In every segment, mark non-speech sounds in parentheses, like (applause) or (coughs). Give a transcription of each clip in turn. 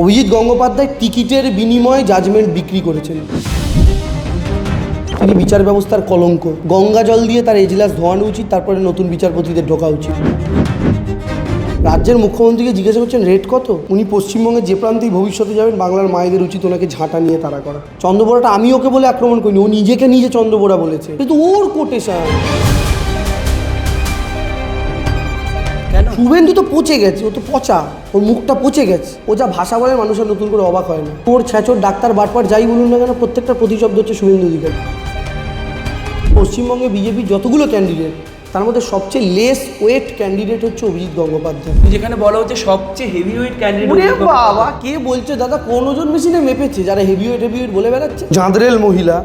অভিজিৎ গঙ্গোপাধ্যায় টিকিটের বিনিময়ে জাজমেন্ট বিক্রি করেছেন। তিনি বিচার ব্যবস্থার কলঙ্ক। গঙ্গা জল দিয়ে তার এজলাস ধোয়ানো উচিত, তারপরে নতুন বিচারপতিদের ঢোকা উচিত। রাজ্যের মুখ্যমন্ত্রীকে জিজ্ঞাসা করছেন, রেট কত? উনি পশ্চিমবঙ্গের যে প্রান্তেই ভবিষ্যতে যাবেন, বাংলার মায়েদের উচিত ওনাকে ঝাঁটা নিয়ে তারা করা। চন্দ্রবোড়াটা আমি ওকে বলে আক্রমণ করিনি, ও নিজেকে নিজে চন্দ্রবোড়া বলেছে। কিন্তু ওর কোটেশন শুভেন্দু তো পচে গেছে ও তো পচা ওর মুখটা পচে গেছে। ও যা ভাষা বলে মানুষের নতুন করে অবাক হয় না। ওর ছ্যাঁচোর ডাক্তার বারবার যাই বলুন না কেন প্রত্যেকটা প্রতিশব্দ হচ্ছে শুভেন্দু অধিকারী পশ্চিমবঙ্গে বিজেপি যতগুলো ক্যান্ডিডেট তার মধ্যে সবচেয়ে লেস ওয়েট ক্যান্ডিডেট হচ্ছে অভিজিৎ গঙ্গোপাধ্যায়। যেখানে বলা হচ্ছে সবচেয়ে হেভি ওয়েট ওরে ক্যান্ডিডেট বাবা কে বলছে দাদা? কোন ওজন মেশিনে মেপেছে? যারা হেভিওয়েট হেভিওয়েট বলে বেড়াচ্ছে। জাঁদরেল মহিলা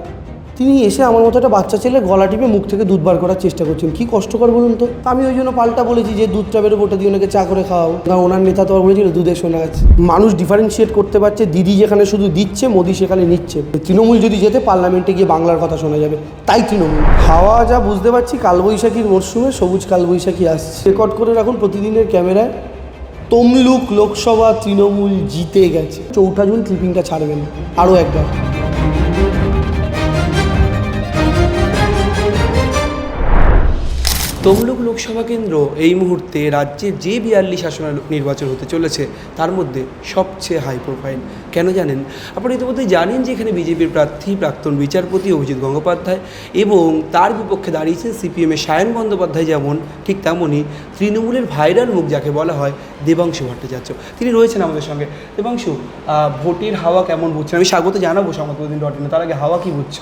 তিনি এসে আমার মতো একটা বাচ্চা ছেলে গলা টিপে মুখ থেকে দুধ বার করার চেষ্টা করছেন। কি কষ্টকর বলুন তো? আমি ওই জন্য পাল্টা বলেছি যে দুধটা বেরোবো, ওটা দিয়ে ওনাকে চা করে খাওয়াবো। কারণ ওনার নেতা তো বলেছিল দুধের সোনা আছে। মানুষ ডিফারেন্সিয়েট করতে পারছে, দিদি যেখানে শুধু দিচ্ছে, মোদি সেখানে নিচ্ছে। তৃণমূল যদি যেতে, পার্লামেন্টে গিয়ে বাংলার কথা শোনা যাবে। তাই তৃণমূল। হাওয়া যা বুঝতে পারছি, কালবৈশাখীর মরশুমে সবুজ কালবৈশাখী আসছে। রেকর্ড করে রাখুন, প্রতিদিনের ক্যামেরায় তমলুক লোকসভা তৃণমূল জিতে গেছে। চৌঠা জুন ক্লিপিংটা ছাড়বেন, আরও একবার। তমলুক লোকসভা কেন্দ্র এই মুহূর্তে রাজ্যের যে বিয়াল্লিশ আসনের নির্বাচন হতে চলেছে, তার মধ্যে সবচেয়ে হাই প্রোফাইল কেন জানেন? আপনারা ইতিমধ্যে জানেন যে এখানে বিজেপির প্রার্থী প্রাক্তন বিচারপতি অভিজিৎ গঙ্গোপাধ্যায় এবং তার বিপক্ষে দাঁড়িয়েছেন সিপিএমের সায়ন বন্দ্যোপাধ্যায় যেমন, ঠিক তেমনই তৃণমূলের ভাইরাল মুখ যাকে বলা হয় দেবাংশু ভট্টাচার্য। তিনি রয়েছেন আমাদের সঙ্গে। দেবাংশু ভোটের হাওয়া কেমন বুঝছেন? আমি স্বাগত জানাব সংবাদদিন ডট ইনে তার আগে হাওয়া কি বুঝছ?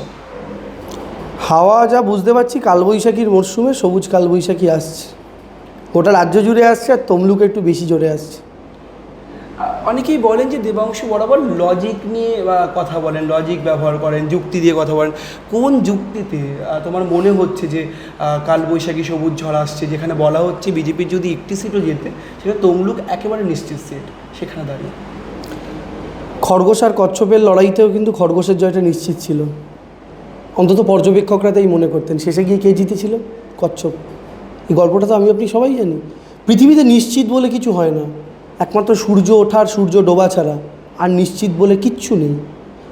হাওয়া যা বুঝতে পারছি কালবৈশাখীর মরশুমে সবুজ কালবৈশাখী আসছে। গোটা রাজ্য জুড়ে আসছে আর তমলুক একটু বেশি জোরে আসছে। অনেকেই বলেন যে দেবাংশু বরাবর লজিক নিয়ে বা কথা বলেন লজিক ব্যবহার করেন যুক্তি দিয়ে কথা বলেন। কোন যুক্তিতে তোমার মনে হচ্ছে যে কালবৈশাখী সবুজ ঝড় আসছে যেখানে বলা হচ্ছে বিজেপির যদি একটি সিটও যেতে সেটা তমলুক একেবারে নিশ্চিত সিট সেখানে দাঁড়িয়ে। খরগোশ আর কচ্ছপের লড়াইতেও কিন্তু খরগোশের জয়টা নিশ্চিত ছিল। অন্তত পর্যবেক্ষকরা তাই মনে করতেন। শেষে গিয়ে কে জিতেছিল? কচ্ছপ। এই গল্পটা তো আমি আপনি সবাই জানি। পৃথিবীতে নিশ্চিত বলে কিছু হয় না। একমাত্র সূর্য ওঠার সূর্য ডোবা ছাড়া। আর নিশ্চিত বলে কিচ্ছু নেই।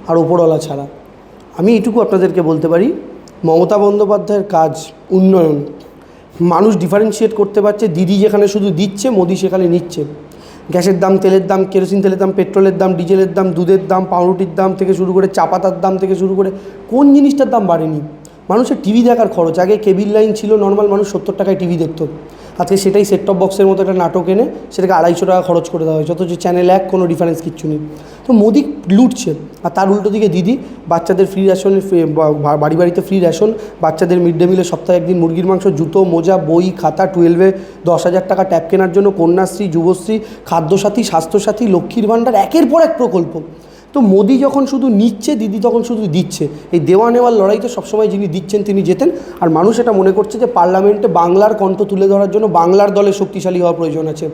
আর ওপরওয়ালা ছাড়া। আমি এটুকু আপনাদেরকে বলতে পারি, মমতা বন্দ্যোপাধ্যায়ের কাজ উন্নয়ন। মানুষ ডিফারেন্সিয়েট করতে পারছে, দিদি যেখানে শুধু দিচ্ছে, মোদি সেখানে নিচ্ছে। গ্যাসের দাম, তেলের দাম, কেরোসিন তেলের দাম, পেট্রোলের দাম, ডিজেলের দাম, দুধের দাম, পাউরুটির দাম থেকে শুরু করে চা পাতার দাম থেকে শুরু করে কোন জিনিসটার দাম বাড়েনি? মানুষের টিভি দেখার খরচ, আগে কেবিল লাইন ছিল, নর্মাল মানুষ সত্তর টাকায় টিভি দেখতো। আজকে সেটাই সেট টপ বক্সের মতো একটা নাটক এনে সেটাকে আড়াইশো টাকা খরচ করে দেওয়া হয়েছে, অথচ চ্যানেল এক কোনো ডিফারেন্স কিচ্ছু নেই। তো মোদি লুটছে, আর তার উল্টো দিকে দিদি, বাচ্চাদের ফ্রি বা- বাড়ি বাড়িতে ফ্রি রেশন বাচ্চাদের মিড ডে মিলে সপ্তাহে একদিন মুরগির মাংস, জুতো, মোজা, বই, খাতা টুয়েলভে দশ হাজার টাকা ট্যাব কেনার জন্য কন্যাশ্রী, যুবশ্রী, খাদ্যসাথী, স্বাস্থ্যসাথী, লক্ষ্মীর ভাণ্ডার, একের পর এক প্রকল্প। তো মোদি যখন শুধু নিচ্ছে, দিদি তখন শুধু দিচ্ছে। এই দেওয়া নেওয়ার লড়াইতে সবসময় যিনি দিচ্ছেন, তিনি যেতেন আর মানুষ এটা মনে করছে যে, পার্লামেন্টে বাংলার কণ্ঠ তুলে ধরার জন্য বাংলার দলে শক্তিশালী হওয়া প্রয়োজন আছে।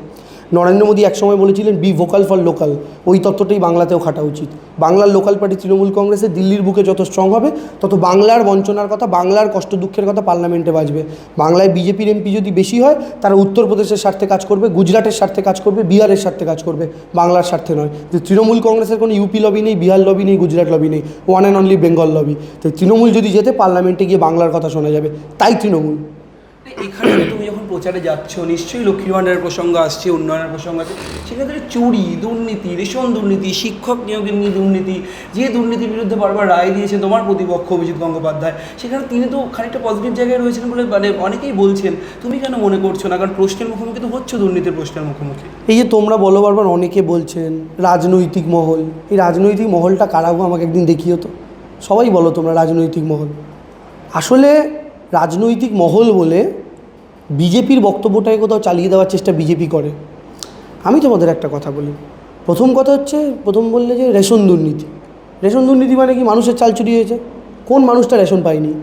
নরেন্দ্র মোদী একসময় বলেছিলেন বি ভোকাল ফর লোকাল ওই তত্ত্বটাই বাংলাতেও খাটা উচিত। বাংলার লোকাল পার্টি তৃণমূল কংগ্রেসে দিল্লির বুকে যত স্ট্রং হবে, তত বাংলার বঞ্চনার কথা, বাংলার কষ্ট দুঃখের কথা পার্লামেন্টে বাজবে। বাংলায় বিজেপির এমপি যদি বেশি হয়, তারা উত্তরপ্রদেশের স্বার্থে কাজ করবে, গুজরাটের স্বার্থে কাজ করবে, বিহারের স্বার্থে কাজ করবে। বাংলার স্বার্থে নয়। তো তৃণমূল কংগ্রেসের কোনো ইউপি লবি নেই, বিহার লবি নেই, গুজরাট লবি নেই one and only Bengal lobby তো তৃণমূল যদি যেতে, পার্লামেন্টে গিয়ে বাংলার কথা শোনা যাবে। তাই তৃণমূল। এখানে প্রচারে যাচ্ছ, নিশ্চয়ই লক্ষ্মীর ভাণ্ডারের প্রসঙ্গ আসছে, উন্নয়নের প্রসঙ্গ আছে সেক্ষেত্রে চুরি, দুর্নীতি, রেশন দুর্নীতি, শিক্ষক নিয়োগের নিয়ে দুর্নীতি, যে দুর্নীতির বিরুদ্ধে বারবার রায় দিয়েছে তোমার প্রতিপক্ষ অভিজিৎ গঙ্গোপাধ্যায়, সেখানে তিনি তো খানিকটা পজিটিভ জায়গায় রয়েছেন বলে মানে অনেকেই বলছেন, তুমি কেন মনে করছ না? কারণ প্রশ্নের মুখোমুখি তো হচ্ছে দুর্নীতির প্রশ্নের মুখোমুখি। এই যে তোমরা বলো বারবার, অনেকে বলছেন রাজনৈতিক মহল। এই রাজনৈতিক মহলটা কারাগো আমাকে একদিন দেখিও তো। সবাই বলো তোমরা রাজনৈতিক মহল। আসলে রাজনৈতিক মহল বলে বিজেপির বক্তব্যটাকে কোথাও চালিয়ে দেওয়ার চেষ্টা বিজেপি করে। আমি তোমাদের একটা কথা বলি। প্রথম কথা হচ্ছে, প্রথম বললে যে রেশন দুর্নীতি। রেশন দুর্নীতি মানে কি? মানুষের চাল চুরি হয়েছে। কোন মানুষটা রেশন পায়নি?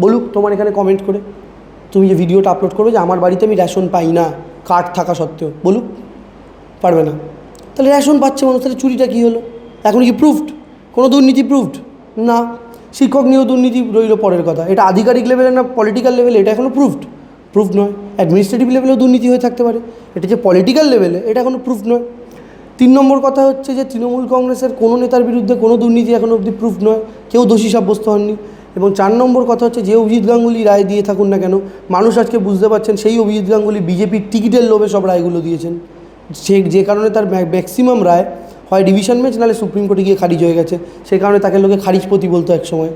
বলুক তোমার এখানে কমেন্ট করে। তুমি যে ভিডিওটা আপলোড করবে যে আমার বাড়িতে আমি রেশন পাই না, কার্ড থাকা সত্ত্বেও। বলুক, পারবে না। তাহলে রেশন পাচ্ছে মানুষ, তাহলে চুরিটা কী হলো? এখন কি প্রুফড কোনো দুর্নীতি প্রুফড না। শিক্ষক নিয়েও দুর্নীতি রইল পরের কথা। এটা আধিকারিক লেভেলে না পলিটিক্যাল লেভেলে এটা এখনও প্রুফড প্রুফ নয়। অ্যাডমিনিস্ট্রেটিভ লেভেলেও দুর্নীতি হয়ে থাকতে পারে। এটা যে পলিটিক্যাল লেভেলে এটা এখনও প্রুফ নয়। তিন নম্বর কথা হচ্ছে যে তৃণমূল কংগ্রেসের কোনো নেতার বিরুদ্ধে কোনো দুর্নীতি এখনও অবধি প্রুফ নয়। কেউ দোষী সাব্যস্ত হননি। এবং চার নম্বর কথা হচ্ছে যে অভিজিৎ গাঙ্গুলি রায় দিয়ে থাকুন না কেন, মানুষ আজকে বুঝতে পারছেন সেই অভিজিৎ গাঙ্গুলি বিজেপির টিকিটের লোভে সব রায়গুলো দিয়েছেন। সে, যে কারণে তার ম্যাক্সিমাম রায় হয় ডিভিশন ম্যাচ নাহলে সুপ্রিম কোর্টে গিয়ে খারিজ হয়ে গেছে। সেই কারণে তাকে লোকে খারিজপতি বলতো এক সময়।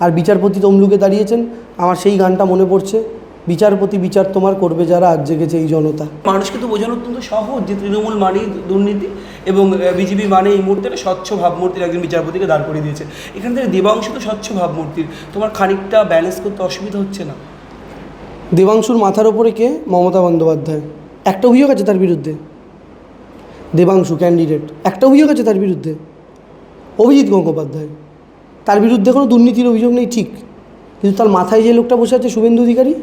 আর বিচারপতি তমলুকে দাঁড়িয়েছেন। আমার সেই গানটা মনে পড়ছে। বিচারপতি বিচার তোমার করবে যারা আজ জেগেছে এই জনতা। মানুষকে তো বোঝানো অত্যন্ত সহজ যে তৃণমূল মানেই দুর্নীতি এবং বিজেপি মানে এই মুহূর্তে স্বচ্ছ ভাবমূর্তির একজন বিচারপতিকে দাঁড় করিয়ে দিয়েছে। এখান থেকে দেবাংশু তো স্বচ্ছ ভাবমূর্তির। তোমার খানিকটা ব্যালেন্স করতে অসুবিধা হচ্ছে না? দেবাংশুর মাথার ওপরে কে? মমতা বন্দ্যোপাধ্যায়। একটা অভিযোগ আছে তার বিরুদ্ধে। দেবাংশু ক্যান্ডিডেট একটা অভিযোগ আছে তার বিরুদ্ধে। অভিজিৎ গঙ্গোপাধ্যায়। তার বিরুদ্ধে কোনো দুর্নীতির অভিযোগ নেই ঠিক। কিন্তু তার মাথায় যে লোকটা বসে আছে শুভেন্দু অধিকারী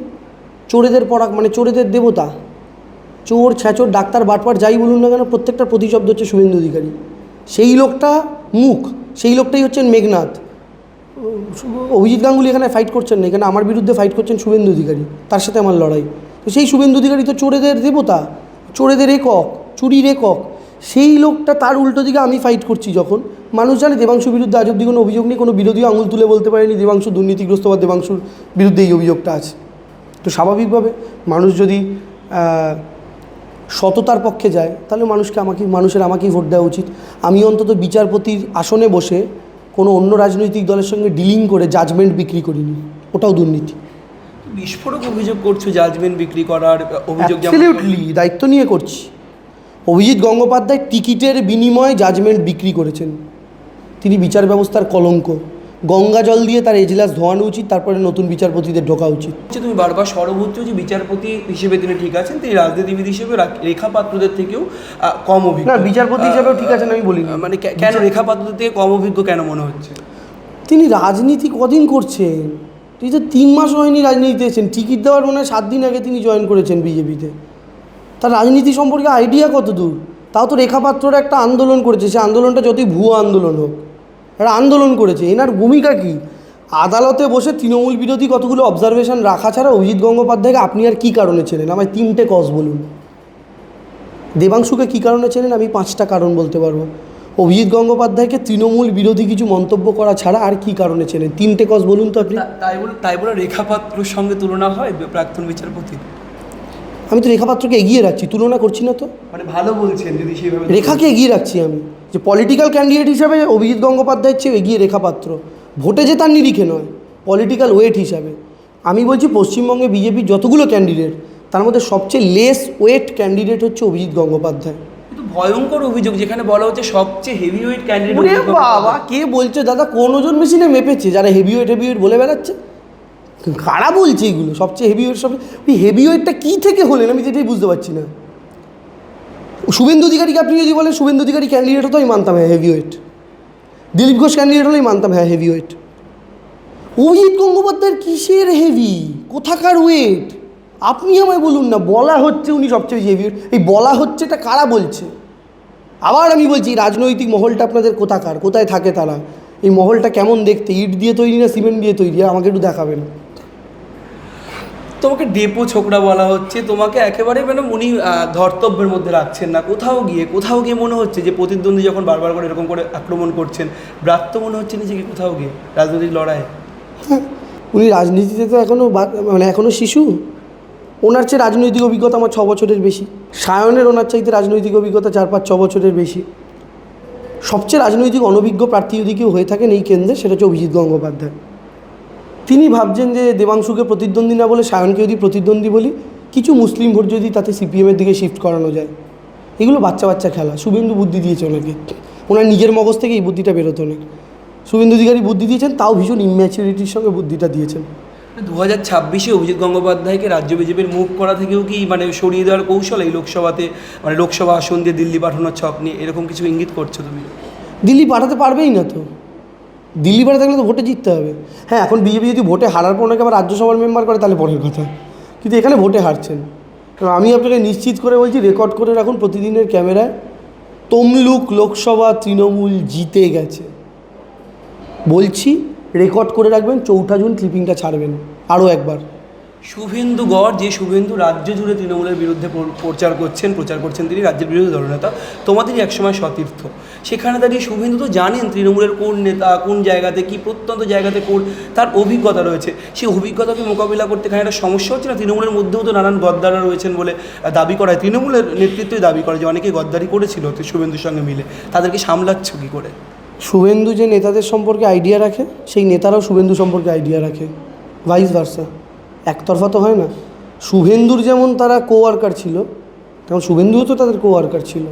চোরেদের পরাগ মানে চোরেদের দেবতা। চোর ছ্যাচোর ডাক্তার, বাটপার, যাই বলুন না কেন, প্রত্যেকটা প্রতিশব্দ হচ্ছে শুভেন্দু অধিকারী। সেই লোকটা মুখ, সেই লোকটাই হচ্ছেন মেঘনাথ। অভিজিৎ গাঙ্গুলি এখানে ফাইট করছেন না, এখানে আমার বিরুদ্ধে ফাইট করছেন শুভেন্দু অধিকারী, তার সাথে আমার লড়াই। তো সেই শুভেন্দু অধিকারী তো চোরেদের দেবতা, চোরেদের একক, চুরির একক। সেই লোকটা তার উল্টো দিকে আমি ফাইট করছি যখন। মানুষ জানে দেবাংশুর বিরুদ্ধে আজ অব্দি কোনো অভিযোগ নেই, কোনো বিরোধী আঙুল তুলে বলতে পারেনি, দেবাংশু দুর্নীতিগ্রস্ত বা দেবাংশুর বিরুদ্ধে এই অভিযোগটা আছে। তো স্বাভাবিকভাবে মানুষ যদি সততার পক্ষে যায় তাহলে মানুষকে আমাকে মানুষের আমাকেই ভোট দেওয়া উচিত। আমি অন্তত বিচারপতির আসনে বসে কোনো অন্য রাজনৈতিক দলের সঙ্গে ডিলিং করে জাজমেন্ট বিক্রি করিনি। ওটাও দুর্নীতি। বিস্ফোরক অভিযোগ করছ জাজমেন্ট বিক্রি করার অভিযোগ দায়িত্ব নিয়ে করছি। অভিজিৎ গঙ্গোপাধ্যায় টিকিটের বিনিময়ে জাজমেন্ট বিক্রি করেছেন। তিনি বিচার ব্যবস্থার কলঙ্ক। গঙ্গা জল দিয়ে তার এজলাস ধোয়ানো উচিত তারপরে নতুন বিচারপতিদের ঢোকা উচিত। হচ্ছে তুমি বারবার সর্বোচ্চ যে বিচারপতি হিসেবে তিনি ঠিক আছেন তিনি রাজনীতিবিদ হিসেবে রেখা পাত্রদের থেকেও কম অভিজ্ঞ। না বিচারপতি হিসাবেও ঠিক আছেন আমি আহ, মানে কেন রেখা পাত্রদের থেকে কম অভিজ্ঞ কেন মনে হচ্ছে? তিনি রাজনীতি কদিন করছেন? তিনি তো তিন মাস হয়নি রাজনীতিতে এসেছেন। টিকিট দেওয়ার মনে হয় সাত দিন আগে তিনি জয়েন করেছেন বিজেপিতে। তার রাজনীতি সম্পর্কে আইডিয়া কত দূর তাও তো রেখাপাত্ররা একটা আন্দোলন করেছে সে আন্দোলনটা যতই ভুয়ো আন্দোলন হোক। একটা আন্দোলন করেছে। এনার ভূমিকা কী? আদালতে বসে তৃণমূল বিরোধী কতগুলো অবজারভেশন রাখা ছাড়া অভিজিৎ গঙ্গোপাধ্যায়কে আপনি আর কী কারণে চেনেন? আমায় তিনটে কজ বলুন। দেবাংশুকে কী কারণে চেনেন? আমি পাঁচটা কারণ বলতে পারব। অভিজিৎ গঙ্গোপাধ্যায়কে তৃণমূল বিরোধী কিছু মন্তব্য করা ছাড়া আর কী কারণে চেনেন? তিনটে কজ বলুন তো আপনি। তাই বলে তাই বলে রেখা সঙ্গে তুলনা হয় প্রাক্তন বিচারপতি? আমি তো রেখাপাত্রকে এগিয়ে রাখছি তুলনা করছি না তো। মানে ভালো বলছেন যদি সেইভাবে রেখাকে এগিয়ে রাখছি আমি যে পলিটিক্যাল ক্যান্ডিডেট হিসাবে অভিজিৎ গঙ্গোপাধ্যায়ের চেয়ে এগিয়ে রেখাপাত্র। ভোটে যে তার নিরিখে নয় পলিটিক্যাল ওয়েট হিসাবে। আমি বলছি পশ্চিমবঙ্গে বিজেপির যতগুলো ক্যান্ডিডেট তার মধ্যে সবচেয়ে লেস ওয়েট ক্যান্ডিডেট হচ্ছে অভিজিৎ গঙ্গোপাধ্যায়। ভয়ঙ্কর অভিযোগ যেখানে বলা হচ্ছে সবচেয়ে হেভি ওয়েট ক্যান্ডিডেট বাবা কে বলছে দাদা কোন ওজন মেশিনে মেপেছে যারা হেভি ওয়েট হেভি ওয়েট বলে বেড়াচ্ছে? কারা বলছে এগুলো? সবচেয়ে হেভি ওয়েট সব ওই হেভি ওয়েটটা কী থেকে হলেন? আমি যেটাই বুঝতে পারছি না। শুভেন্দু অধিকারীকে আপনি যদি বলেন, শুভেন্দু অধিকারী ক্যান্ডিডেট হতো আমি মানতাম হ্যাঁ heavy weight Dilip Ghosh candidate হলেই মানতাম হ্যাঁ হেভি ওয়েট অভিজিৎ গঙ্গোপাধ্যায়ের কিসের হেভি কোথাকার ওয়েট আপনি আমায় বলুন না, বলা হচ্ছে উনি সবচেয়ে বেশি হেভি ওয়েট এই বলা হচ্ছে এটা কারা বলছে? আবার আমি বলছি রাজনৈতিক মহলটা আপনাদের কোথাকার? কোথায় থাকে তারা? এই মহলটা কেমন দেখতে? ইট দিয়ে তৈরি না, সিমেন্ট দিয়ে তৈরি? আমাকে একটু দেখাবেন। তোমাকে ডেপো ছোকরা বলা হচ্ছে, তোমাকে একেবারে মানে উনি ধর্তব্যের মধ্যে রাখছেন না। কোথাও গিয়ে কোথাও গিয়ে মনে হচ্ছে যে প্রতিদ্বন্দ্বী যখন বারবার করে এরকম করে আক্রমণ করছেন, ব্রাত্য মনে হচ্ছে নিজেকে কোথাও গিয়ে, রাজনৈতিক লড়াই উনি রাজনীতিতে তো এখনও মানে এখনও শিশু। ওনার চেয়ে রাজনৈতিক অভিজ্ঞতা আমার ছ বছরের বেশি। সায়নের ওনার চাইতে রাজনৈতিক অভিজ্ঞতা চার পাঁচ ছ বছরের বেশি। সবচেয়ে রাজনৈতিক অনভিজ্ঞ প্রার্থী যদি কেউ হয়ে থাকেন এই কেন্দ্রে, সেটা হচ্ছে অভিজিৎ গঙ্গোপাধ্যায়। তিনি ভাবছেন যে দেবাংশুকে প্রতিদ্বন্দ্বী না বলে সায়নকে যদি প্রতিদ্বন্দ্বী বলি কিছু মুসলিম ভোট যদি তাতে সিপিএমের দিকে শিফট করানো যায়। এগুলো বাচ্চা বাচ্চা খেলা। শুভেন্দু বুদ্ধি দিয়েছে ওনাকে। ওনার নিজের মগজ থেকে এই বুদ্ধিটা বেরোতো না শুভেন্দু অধিকারী বুদ্ধি দিয়েছেন তাও ভীষণ ইম্যাচুরিটির সঙ্গে বুদ্ধিটা দিয়েছেন। দু হাজার ছাব্বিশে অভিজিৎ গঙ্গোপাধ্যায়কে রাজ্য বিজেপির মুখ করা থেকেও কি মানে সরিয়ে দেওয়ার কৌশল এই লোকসভাতে? মানে লোকসভা আসন দিয়ে দিল্লি পাঠানোর ছক নিয়ে এরকম কিছু ইঙ্গিত করছ তুমি? দিল্লি পাঠাতে পারবেই না তো। দিল্লি পাঠাতে থাকলে তো ভোটে জিততে হবে। হ্যাঁ এখন বিজেপি যদি ভোটে হারার পর ওনাকে আবার রাজ্যসভার মেম্বার করে, তাহলে পরের কথা। কিন্তু এখানে ভোটে হারছেন। কারণ আমি আপনাকে নিশ্চিত করে বলছি রেকর্ড করে রাখুন প্রতিদিনের ক্যামেরায় তমলুক লোকসভা তৃণমূল জিতে গেছে। বলছি রেকর্ড করে রাখবেন, চৌঠা জুন ক্লিপিংটা ছাড়বেন আরও একবার। শুভেন্দু গড় যে শুভেন্দু রাজ্য জুড়ে তৃণমূলের বিরুদ্ধে প্রচার করছেন প্রচার করছেন তিনি, রাজ্যের বিরোধী দলনেতা তোমাদেরই একসময় সতীর্থ সেখানে দাঁড়িয়ে শুভেন্দু তো জানেন তৃণমূলের কোন নেতা, কোন জায়গাতে কি প্রত্যন্ত জায়গাতে কোন, তার অভিজ্ঞতা রয়েছে। সেই অভিজ্ঞতাকে মোকাবিলা করতে এখানে একটা সমস্যা হচ্ছে না? তৃণমূলের মধ্যেও তো নানান গদ্দাররা রয়েছেন বলে দাবি করা তৃণমূলের নেতৃত্বই দাবি করে যে অনেকে গদ্দারি করেছিল শুভেন্দুর সঙ্গে মিলে। তাদেরকে সামলাচ্ছ কী করে? শুভেন্দু যে নেতাদের সম্পর্কে আইডিয়া রাখে, সেই নেতারাও শুভেন্দু সম্পর্কে আইডিয়া রাখে। ভাইস ভার্সা একতরফা তো হয় না। শুভেন্দুর যেমন তারা কোয়ার্কার ছিল, তেমন শুভেন্দুও তো তাদের কোয়ার্কার ছিল।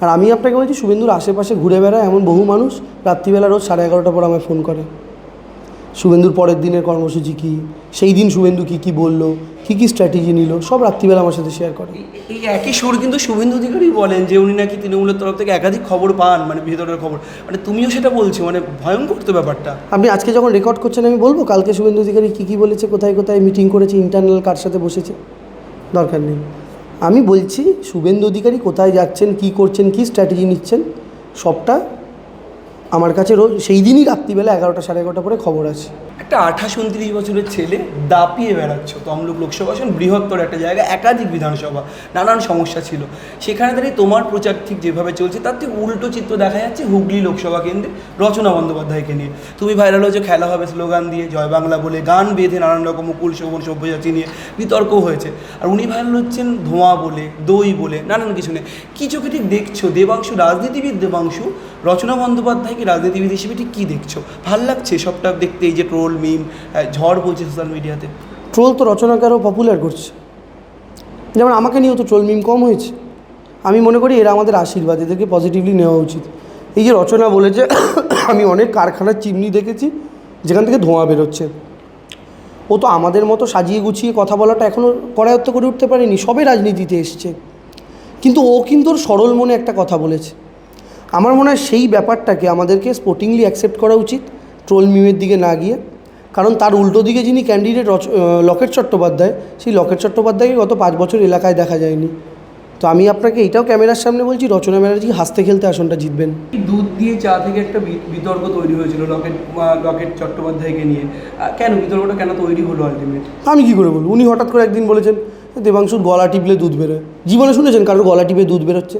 আর আমি আপনাকে বলছি, শুভেন্দুর আশেপাশে ঘুরে বেড়ায় এমন বহু মানুষ রাত্রিবেলা রোজ সাড়ে এগারোটার পর আমায় ফোন করে। শুভেন্দুর পরের দিনের কর্মসূচি কী? সেই দিন শুভেন্দু কী কী বলল? কী কী স্ট্র্যাটেজি নিল? সব রাত্রিবেলা আমার সাথে শেয়ার করে। এই- একই সুর কিন্তু শুভেন্দু অধিকারী বলেন যে উনি নাকি তৃণমূলের তরফ থেকে একাধিক খবর পান মানে ভিতরের খবর। মানে তুমিও সেটা বলছো মানে ভয়ঙ্কর তো ব্যাপারটা। আপনি আজকে যখন রেকর্ড করছেন আমি বলব কালকে শুভেন্দু অধিকারী কী কী বলেছে কোথায় কোথায় মিটিং করেছে ইন্টারনাল কার সাথে বসেছে? দরকার নেই। আমি বলছি শুভেন্দু অধিকারী কোথায় যাচ্ছেন কী করছেন কী স্ট্র্যাটেজি নিচ্ছেন সবটা আমার কাছে রোজ সেই দিনই রাত্রিবেলা এগারোটা সাড়ে এগারোটা পরে খবর আছে। একটা আঠাশ উনত্রিশ বছরের ছেলে দাপিয়ে বেড়াচ্ছ। তমলুক লোকসভা আসন, বৃহত্তর একটা জায়গা, একাধিক বিধানসভা, নানান সমস্যা ছিল। সেখানে দাঁড়িয়ে তোমার প্রচার ঠিক যেভাবে চলছে, তার থেকে উল্টো চিত্র দেখা যাচ্ছে হুগলি লোকসভা কেন্দ্রে রচনা বন্দ্যোপাধ্যায়কে নিয়ে। তুমি ভাইরাল হয়েছে, খেলা হবে স্লোগান দিয়ে, জয় বাংলা বলে গান বেঁধে নানান রকম মুকুল শোভন সভ্যজাতি নিয়ে বিতর্ক হয়েছে। আর উনি ভাইরাল হচ্ছেন ধোঁয়া বলে, দই বলে, নানান কিছু নিয়ে। কি চোখে ঠিক দেখছ? দেবাংশু, রাজনীতিবিদ দেবাংশু, রচনা বন্দ্যোপাধ্যায়কে রাজনীতিবিদ হিসেবে ঠিক কী দেখছ? ভালো লাগছে সবটা দেখতে এই যে ট্রোল মিম ঝড় বলছে সোশ্যাল মিডিয়াতে ট্রোল তো রচনাকে আরও পপুলার করছে। যেমন আমাকে নিয়েও তো ট্রোল মিম কম হয়েছে। আমি মনে করি এরা আমাদের আশীর্বাদ, এদেরকে পজিটিভলি নেওয়া উচিত। এই যে রচনা বলেছে, (coughs) আমি অনেক কারখানার চিমনি দেখেছি, যেখান থেকে ধোঁয়া বেরোচ্ছে। ও তো আমাদের মতো সাজিয়ে গুছিয়ে কথা বলাটা এখনও করায়ত্ত করে উঠতে পারেনি, সবে রাজনীতিতে এসছে। কিন্তু ও কিন্তু ওর সরল মনে একটা কথা বলেছে। আমার মনে হয় সেই ব্যাপারটাকে আমাদেরকে স্পোর্টিংলি অ্যাকসেপ্ট করা উচিত ট্রোল মিমের দিকে না গিয়ে। কারণ তার উল্টো দিকে যিনি ক্যান্ডিডেট রচ লকেট চট্টোপাধ্যায় সেই লকেট চট্টোপাধ্যায়কে গত পাঁচ বছর এলাকায় দেখা যায়নি। তো আমি আপনাকে এটাও ক্যামেরার সামনে বলছি রচনা ব্যানার্জি হাসতে খেলতে আসনটা জিতবেন। দুধ দিয়ে চা থেকে একটা বিতর্ক তৈরি হয়েছিল লকেট লকেট চট্টোপাধ্যায়কে নিয়ে। কেন? বিতর্কটা কেন তৈরি হলো আলটিমেট আমি কী করে বলব? উনি হঠাৎ করে একদিন বলেছেন দেবাংশুর গলা টিপলে দুধ বেরোয়। জীবনে শুনেছেন কারোর গলা টিপে দুধ বেরোচ্ছে?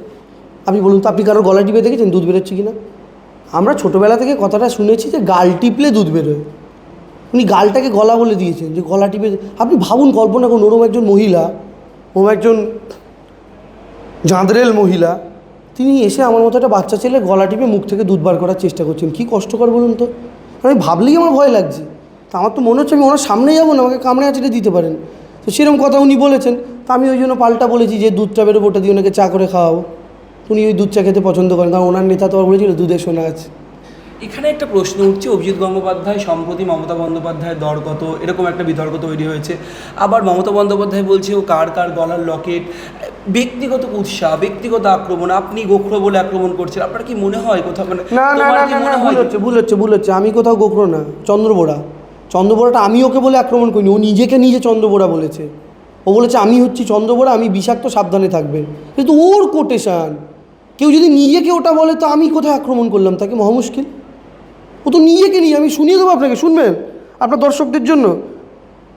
আপনি বলুন তো আপনি কারোর গলা টিপে দেখেছেন দুধ বেরোচ্ছে কি না আমরা ছোটোবেলা থেকে কথাটা শুনেছি যে গাল টিপলে দুধ বেরোয়। উনি গালটাকে গলা বলে দিয়েছেন, যে গলা টিপে, আপনি ভাবুন কল্পনা করুন, ওরম একজন মহিলা, ওরম একজন জাঁদরেল মহিলা, তিনি এসে আমার মতো একটা বাচ্চা ছেলে গলা টিপে মুখ থেকে দুধ বার করার চেষ্টা করছেন। কী কষ্টকর বলুন তো? আমি ভাবলেই আমার ভয় লাগছে। তা আমার তো মনে হচ্ছে আমি ওনার সামনে যাব না, আমাকে কামড়ে আঁচড়ে দিতে পারেন। তো সেরকম কথা উনি বলেছেন। তা আমি ওই জন্য পাল্টা বলেছি যে দুধটা বেরোবো, ওটা দিয়ে ওনাকে চা করে খাওয়াবো। উনি ওই দুধ চা খেতে পছন্দ করেন, কারণ ওনার নেতা তো বলেছিল দুধে সোনা আছে। এখানে একটা প্রশ্ন উঠছে অভিজিৎ গঙ্গোপাধ্যায় সম্প্রতি মমতা বন্দ্যোপাধ্যায়ের দর কত এরকম একটা বিতর্ক তৈরি হয়েছে। আবার মমতা বন্দ্যোপাধ্যায় বলছে ও কার কার গলার লকেট ব্যক্তিগত উৎসাহ ব্যক্তিগত আক্রমণ আপনি গোখরো বলে আক্রমণ করছেন আপনার কি মনে হয় কোথাও? মানে না না না না না ভুল হচ্ছে ভুল হচ্ছে ভুল হচ্ছে আমি কোথাও গোখরো না চন্দ্রবোড়া। চন্দ্রবোড়াটা আমি ওকে বলে আক্রমণ করিনি ও নিজেকে নিজে চন্দ্রবোড়া বলেছে। ও বলেছে আমি হচ্ছি চন্দ্রবোড়া আমি বিষাক্ত সাবধানে থাকবেন কিন্তু ওর কোটেশান কেউ যদি নিজেকে ওটা বলে তো আমি কোথায় আক্রমণ করলাম? তাকে মহা মুশকিল। ও তো নিজেকে নিয়ে আমি শুনিয়ে দেবো আপনাকে শুনবেন? আপনার দর্শকদের জন্য।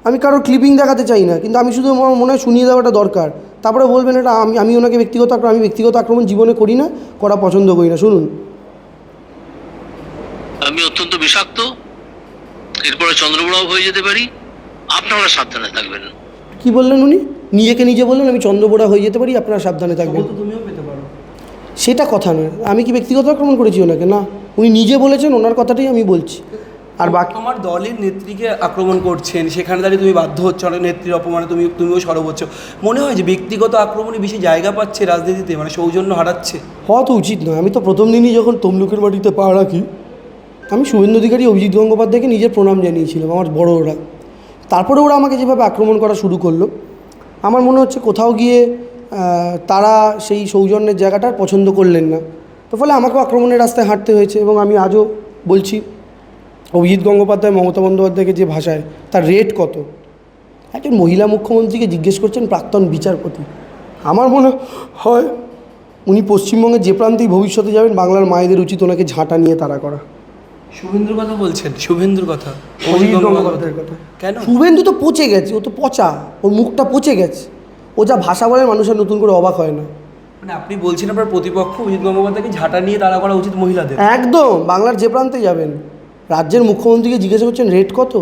আমি কারোর ক্লিপিং দেখাতে চাই না কিন্তু আমি শুধু আমার মনে হয় শুনিয়ে দেওয়াটা দরকার। তারপরে বলবেন এটা আমি আমি ওনাকে ব্যক্তিগত আক্রমণ আমি ব্যক্তিগত আক্রমণ জীবনে করি না করা পছন্দ করি না শুনুন। আমি অত্যন্ত বিষাক্ত এরপরে চন্দ্রগ্রহ হয়ে যেতে পারি আপনারা সাবধানে থাকবেন। কি বললেন উনি? নিজেকে নিজে বললেন আমি চন্দ্রবোড়া হয়ে যেতে পারি আপনারা সাবধানে থাকবেন। তুমিও পেতে পারো। সেটা কথা নয় আমি কি ব্যক্তিগত আক্রমণ করেছি ওনাকে? না। উনি নিজে বলেছেন ওনার কথাটাই আমি বলছি। আর বাকি তোমার দলের নেত্রীকে আক্রমণ করছেন সেখানে দাঁড়িয়ে তুমি বাধ্য হচ্ছ অনেক নেত্রীর অপমানে তুমি তুমিও সরব হচ্ছ। মনে হয় যে ব্যক্তিগত আক্রমণে বেশি জায়গা পাচ্ছে রাজনীতিতে মানে সৌজন্য হারাচ্ছে? হওয়া তো উচিত নয়। আমি তো প্রথম দিনই যখন তমলুকের বাড়িতে পা রাখি আমি শুভেন্দু অধিকারী অভিজিৎ গঙ্গোপাধ্যায়কে নিজের প্রণাম জানিয়েছিলাম আমার বড় ওরা। তারপরে ওরা আমাকে যেভাবে আক্রমণ করা শুরু করল আমার মনে হচ্ছে কোথাও গিয়ে তারা সেই সৌজন্যের জায়গাটা পছন্দ করলেন না। তো ফলে আমাকেও আক্রমণের রাস্তায় হাঁটতে হয়েছে এবং আমি আজও বলছি অভিজিৎ গঙ্গোপাধ্যায় মমতা বন্দ্যোপাধ্যায়কে যে ভাষায় তার রেট কত? একজন মহিলা মুখ্যমন্ত্রীকে জিজ্ঞেস করছেন প্রাক্তন বিচারপতি। আমার মনে হয় উনি পশ্চিমবঙ্গে যে প্রান্তেই ভবিষ্যতে যাবেন বাংলার মায়েদের উচিত ওনাকে ঝাঁটা নিয়ে তাড়া করা। শুভেন্দুর কথা বলছেন? শুভেন্দুর কথা? অভিজিৎ গঙ্গোপাধ্যায়ের কথা। কেন? শুভেন্দু তো পচে গেছে ও তো পচা ওর মুখটা পচে গেছে। ও যা ভাষা বলে মানুষের নতুন করে অবাক হয় না। মানে আপনি বলছেন আপনার প্রতিপক্ষ অভিজিৎ গঙ্গোপাধ্যায়কে ঝাঁটা নিয়ে তাড়া করা উচিত মহিলাদের। একদম বাংলার যে প্রান্তে যাবেন। রাজ্যের মুখ্যমন্ত্রীকে জিজ্ঞাসা করছেন রেট কত?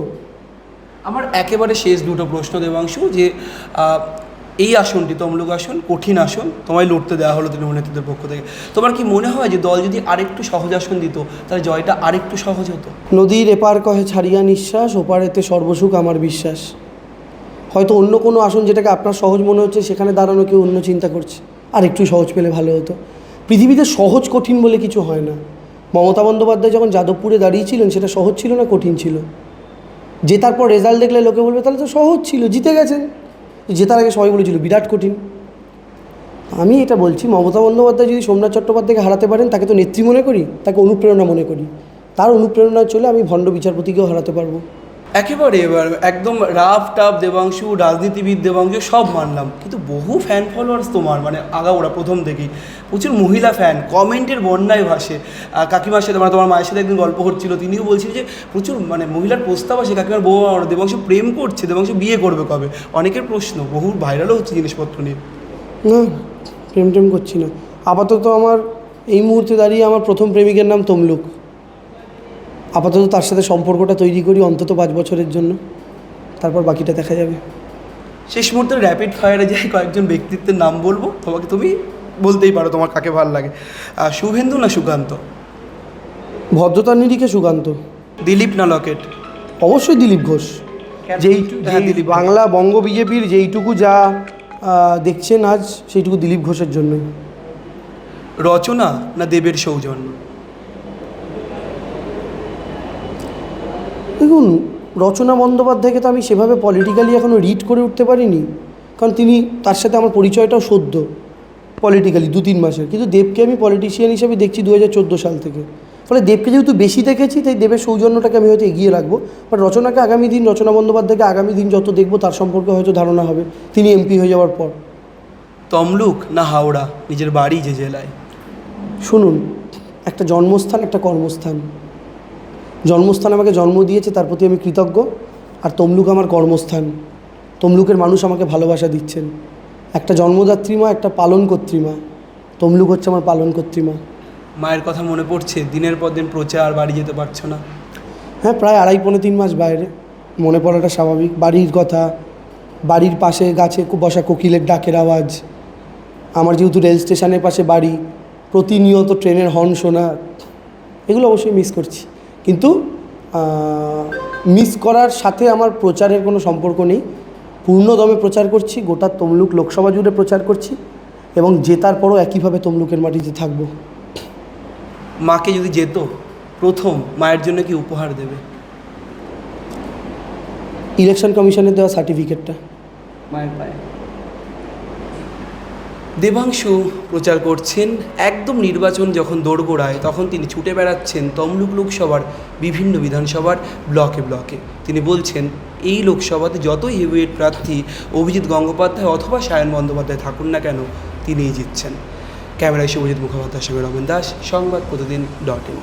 আমার একেবারে শেষ দুটো প্রশ্ন দেবাংশু যে এই আসনটি তমলুক আসন কঠিন আসন তোমায় লড়তে দেওয়া হলো তৃণমূল নেতৃত্বের পক্ষ থেকে। তোমার কি মনে হয় যে দল যদি আরেকটু সহজ আসন দিত তাহলে জয়টা আরেকটু সহজ হতো? নদীর এপার কহে ছাড়িয়া নিঃশ্বাস ওপারেতে সর্বসুখ আমার বিশ্বাস। হয়তো অন্য কোনো আসন যেটাকে আপনার সহজ মনে হচ্ছে সেখানে দাঁড়ানো কেউ অন্য চিন্তা করছে। আর একটু সহজ পেলে ভালো হতো। পৃথিবীতে সহজ কঠিন বলে কিছু হয় না। মমতা বন্দ্যোপাধ্যায় যখন যাদবপুরে দাঁড়িয়েছিলেন, সেটা সহজ ছিল না কঠিন ছিল? জেতার পর রেজাল্ট দেখলে লোকে বলবে, তাহলে তো সহজ ছিল, জিতে গেছেন। জেতার আগে সবাই বলেছিল, বিরাট কঠিন। আমি এটা বলছি, মমতা বন্দ্যোপাধ্যায় যদি সোমনাথ চট্টোপাধ্যায়কে হারাতে পারেন, তাকে তো নেত্রী মনে করি, তাকে অনুপ্রেরণা মনে করি। তার অনুপ্রেরণা চলে আমি ভণ্ড বিচারপতিকেও হারাতে পারব। একেবারে এবার একদম রাফ, টাফ দেবাংশু, রাজনীতিবিদ দেবাংশু সব মানলাম। কিন্তু বহু ফ্যান ফলোয়ার্স তোমার মানে আগাওড়া প্রথম থেকেই প্রচুর মহিলা ফ্যান কমেন্টের বন্যায় ভাসে। কাকিমার সাথে মানে তোমার মায়ের সাথে একদিন গল্প হচ্ছিল, তিনিও বলছিলেন যে প্রচুর মানে মহিলার প্রস্তাব আসে, কাকিমার বউ আমার, দেবাংশু প্রেম করছে, দেবাংশু বিয়ে করবে কবে? অনেকের প্রশ্ন, বহু ভাইরালও হচ্ছে জিনিসপত্র নিয়ে। না প্রেম টেম করছি না। আপাতত আমার এই মুহূর্তে দাঁড়িয়ে আমার প্রথম প্রেমিকের নাম তমলুক। আপাতত তার সাথে সম্পর্কটা তৈরি করি অন্তত পাঁচ বছরের জন্য। তারপর বাকিটা দেখা যাবে। শেষ মুহূর্তে র্যাপিড ফায়ারে যাই কয়েকজন ব্যক্তিত্বের নাম বলব। তোমাকে তুমি বলতেই পারো তোমার কাকে ভালো লাগে। শুভেন্দু না সুকান্ত? ভদ্রতার নিরিখে সুকান্ত। দিলীপ না লকেট? অবশ্যই দিলীপ ঘোষ। যেই দিলীপ বাংলা বঙ্গ বিজেপির যেইটুকু যা দেখছেন আজ সেইটুকু দিলীপ ঘোষের জন্যই। রচনা না দেবের সৌজন্য? দেখুন রচনা বন্দ্যোপাধ্যায়কে তো আমি সেভাবে পলিটিক্যালি এখনও রিড করে উঠতে পারিনি। কারণ তিনি তার সাথে আমার পরিচয়টাও সদ্য পলিটিক্যালি দু তিন মাসের। কিন্তু দেবকে আমি পলিটিশিয়ান হিসেবে দেখছি দু হাজার চোদ্দ সাল থেকে। ফলে দেবকে যেহেতু বেশি দেখেছি তাই দেবের সৌজন্যটাকে আমি হয়তো এগিয়ে রাখব। বাট রচনাকে আগামী দিন রচনা বন্দ্যোপাধ্যায়কে আগামী দিন যত দেখব তার সম্পর্কে হয়তো ধারণা হবে। তিনি এমপি হয়ে যাওয়ার পর। তমলুক না হাওড়া? নিজের বাড়ি যে জেলায়। শুনুন একটা জন্মস্থান একটা কর্মস্থান। জন্মস্থান আমাকে জন্ম দিয়েছে তার প্রতি আমি কৃতজ্ঞ। আর তমলুক আমার কর্মস্থান। তমলুকের মানুষ আমাকে ভালোবাসা দিচ্ছেন। একটা জন্মদাত্রী মা একটা পালন কর্ত্রীমা তমলুক হচ্ছে আমার পালন কর্ত্রীমা মায়ের কথা মনে পড়ছে? দিনের পর দিন প্রচার বাড়ি যেতে পারছ না। হ্যাঁ প্রায় আড়াই পৌনে তিন মাস বাইরে। মনে পড়াটা স্বাভাবিক। বাড়ির কথা। বাড়ির পাশে গাছে বসা কোকিলের ডাকের আওয়াজ। আমার যেহেতু রেল স্টেশনের পাশে বাড়ি প্রতিনিয়ত ট্রেনের হর্ন শোনা। এগুলো অবশ্যই মিস করছি। কিন্তু মিস করার সাথে আমার প্রচারের কোনো সম্পর্ক নেই। পূর্ণদমে প্রচার করছি গোটা তমলুক লোকসভা জুড়ে প্রচার করছি এবং জেতার পরও একইভাবে তমলুকের মাটিতে থাকব। মাকে যদি যেত প্রথম মায়ের জন্য কি উপহার দেবে? ইলেকশন কমিশনের দেওয়া সার্টিফিকেটটা। মায়ের পায়ে। দেবাংশু প্রচার করছেন একদম নির্বাচন যখন দোরগোড়ায়, তখন তিনি ছুটে বেড়াচ্ছেন তমলুক লোকসভার বিভিন্ন বিধানসভার ব্লকে ব্লকে। তিনি বলছেন, এই লোকসভাতে যতই হেভিওয়েট প্রার্থী অভিজিৎ গঙ্গোপাধ্যায় অথবা সায়ন বন্দ্যোপাধ্যায় থাকুন না কেন, তিনিই জিতছেন। ক্যামেরায় শুভজিৎ মুখোপাধ্যায়ের সঙ্গে রমেন দাস, সংবাদ প্রতিদিন ডট ইন।